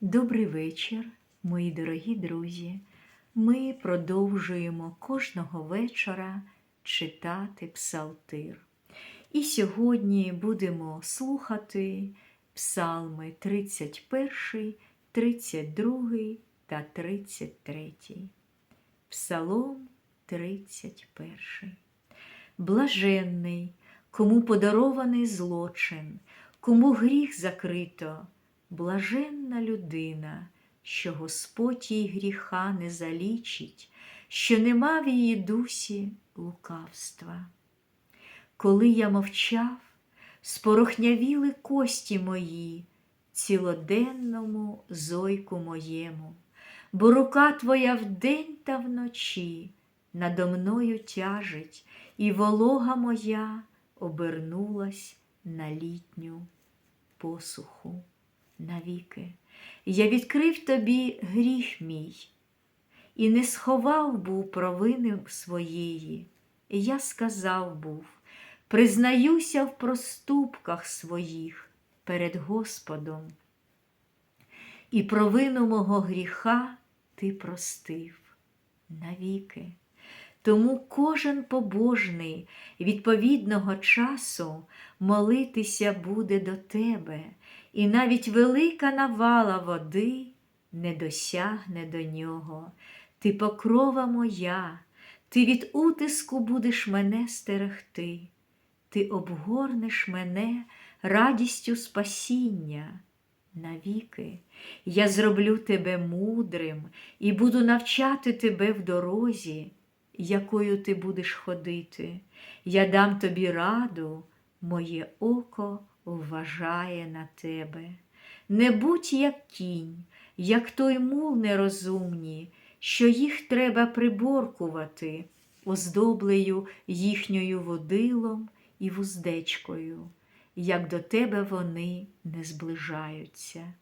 Добрий вечір, мої дорогі друзі. Ми продовжуємо кожного вечора читати псалтир. І сьогодні будемо слухати псалми 31, 32 та 33. Псалом 31. Блаженний, кому подарований злочин, кому гріх закрито, блаженна людина, що Господь їй гріха не залічить, що нема в її дусі лукавства. Коли я мовчав, спорохнявіли кості мої, цілоденному зойку моєму, бо рука твоя вдень та вночі надо мною тяжить, і волога моя обернулась на літню посуху навіки. Я відкрив тобі гріх мій, і не сховав був провини своєї. Я сказав був, признаюся в проступках своїх перед Господом, і провину мого гріха ти простив навіки. Тому кожен побожний відповідного часу молитися буде до тебе, і навіть велика навала води не досягне до нього. Ти покрова моя, ти від утиску будеш мене стерегти, ти обгорнеш мене радістю спасіння. Навіки я зроблю тебе мудрим і буду навчати тебе в дорозі, якою ти будеш ходити. Я дам тобі раду, моє око вважає на тебе. Не будь як кінь, як той мул нерозумні, що їх треба приборкувати, оздоблею їхньою водилом і вуздечкою, як до тебе вони не зближаються.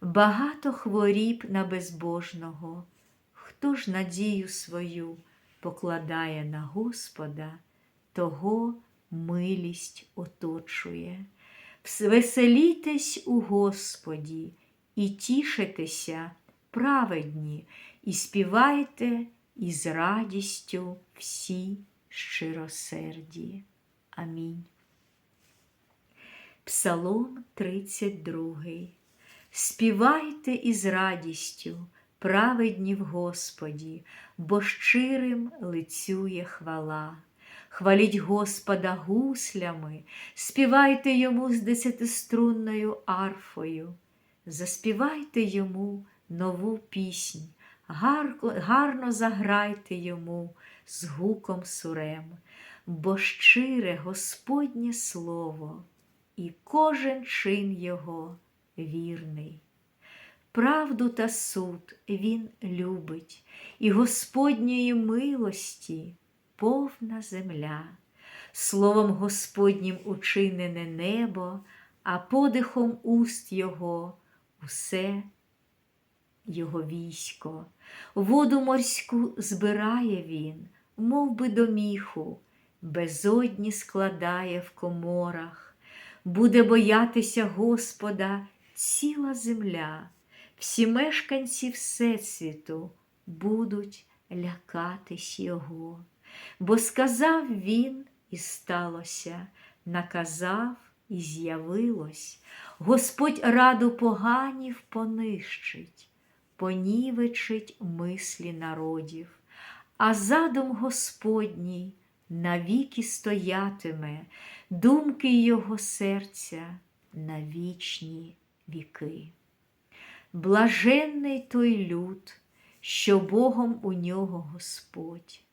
Багато хворіб на безбожного, хто ж надію свою покладає на Господа, того милість оточує. Веселітесь у Господі і тішитеся праведні, і співайте із радістю всі щиросерді. Амінь. Псалом 32. Співайте із радістю, праведні в Господі, бо щирим лицює хвала. Хваліть Господа гуслями, співайте йому з десятиструнною арфою, заспівайте йому нову піснь, гарно, заграйте йому з гуком сурем, бо щире Господнє слово, і кожен чин його вірний. Правду та суд він любить, і Господньої милості повна земля, словом Господнім учинене небо, а подихом уст Його усе Його військо, воду морську збирає він, мов би доміху, безодні складає в коморах, буде боятися Господа ціла земля, всі мешканці Всесвіту будуть лякатись Його. Бо сказав він, і сталося, наказав і з'явилось, Господь раду поганів понищить, понівечить мислі народів, а задум Господній навіки стоятиме, думки його серця на вічні віки. Блаженний той люд, що Богом у нього Господь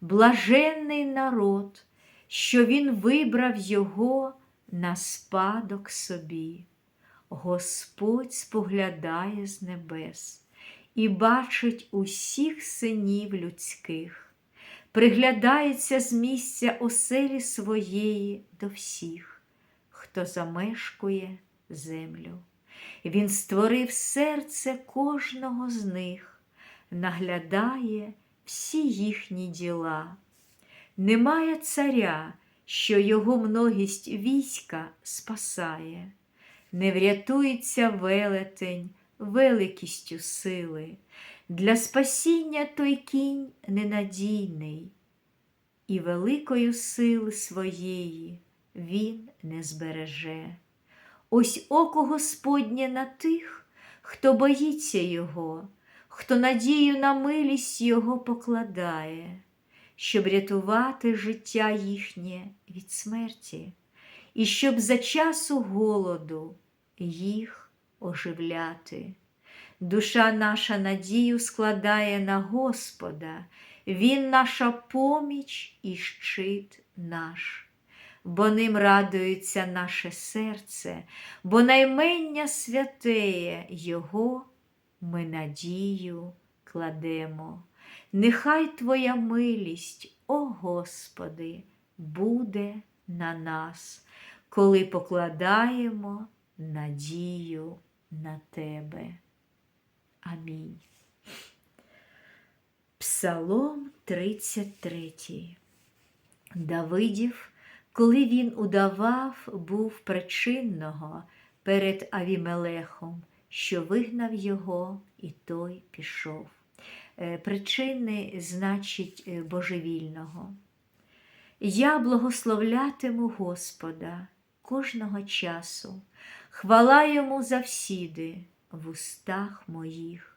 блаженний народ, що Він вибрав його на спадок собі. Господь споглядає з небес і бачить усіх синів людських, приглядається з місця оселі своєї до всіх, хто замешкує землю. Він створив серце кожного з них, наглядає всі їхні діла. Немає царя, що його многість війська спасає, не врятується велетень великістю сили, для спасіння той кінь ненадійний, і великою сили своєї він не збереже. Ось око Господнє на тих, хто боїться Його, хто надію на милість Його покладає, щоб рятувати життя їхнє від смерті, і щоб за часу голоду їх оживляти. Душа наша надію складає на Господа, Він наша поміч і щит наш, бо ним радується наше серце, бо наймення святеє Його ми надію кладемо. Нехай Твоя милість, о Господи, буде на нас, коли покладаємо надію на Тебе. Амінь. Псалом 33. Давидів, коли він удавав, був причинного перед Авімелехом, що вигнав його, і той пішов. Е, Причини значить е, божевільного. Я благословлятиму Господа кожного часу, хвала йому завсіди в устах моїх.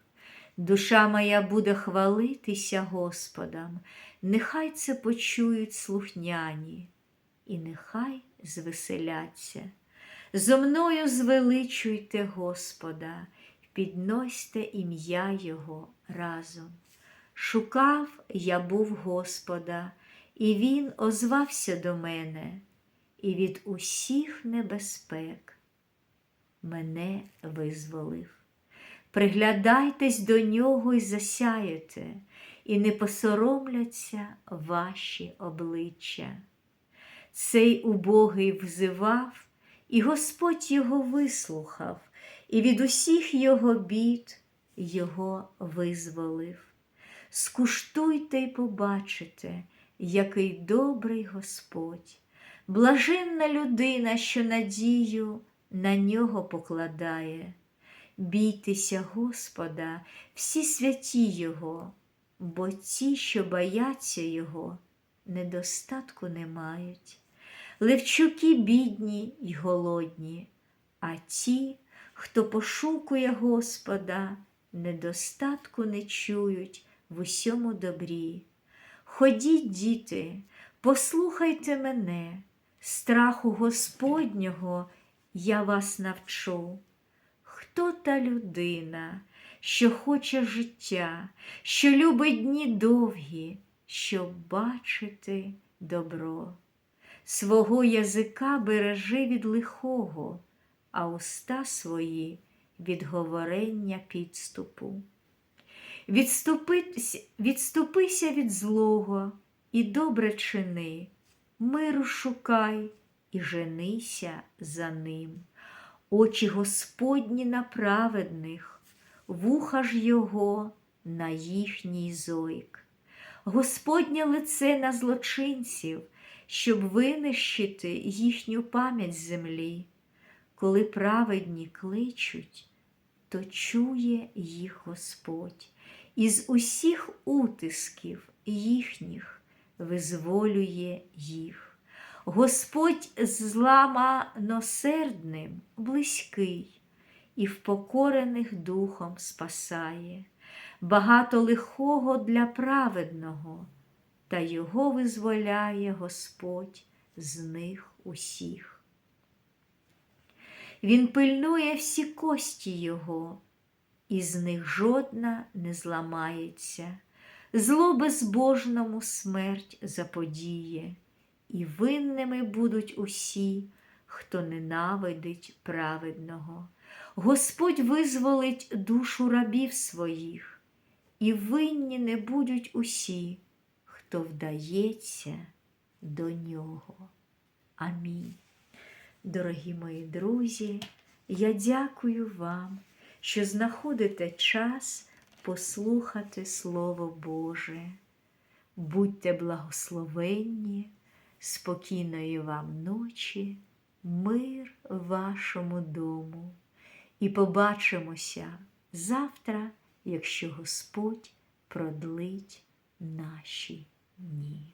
Душа моя буде хвалитися Господом, нехай це почують слухняні, і нехай звеселяться. Зо мною звеличуйте Господа, підносьте ім'я Його разом. Шукав я був Господа, і Він озвався до мене, і від усіх небезпек мене визволив. Приглядайтесь до нього і засяєте, і не посоромляться ваші обличчя. Цей убогий взивав, і Господь його вислухав, і від усіх його бід його визволив. Скуштуйте й побачите, який добрий Господь, блаженна людина, що надію на нього покладає. Бійтеся Господа, всі святі Його, бо ті, що бояться Його, недостатку не мають. Левчуки бідні й голодні, а ті, хто пошукує Господа, недостатку не чують в усьому добрі. Ходіть, діти, послухайте мене, страху Господнього я вас навчу. Хто та людина, що хоче життя, що любить дні довгі, щоб бачити добро? Свого язика бережи від лихого, а уста свої від говорення підступу. Відступись, відступися від злого і добре чини, миру шукай і женися за ним. Очі Господні на праведних, вуха ж Його на їхній зойк. Господнє лице на злочинців, щоб винищити їхню пам'ять землі. Коли праведні кличуть, то чує їх Господь, із усіх утисків їхніх визволює їх. Господь зламаносердним близький і впокорених духом спасає, багато лихого для праведного, та його визволяє Господь з них усіх. Він пильнує всі кості Його, і з них жодна не зламається, зло безбожному смерть заподіє і винними будуть усі, хто ненавидить праведного. Господь визволить душу рабів своїх, і винні не будуть усі, хто вдається до нього. Амінь. Дорогі мої друзі, я дякую вам, що знаходите час послухати Слово Боже. Будьте благословенні спокійної вам ночі, мир вашому дому і побачимося завтра, якщо Господь продлить наші дні.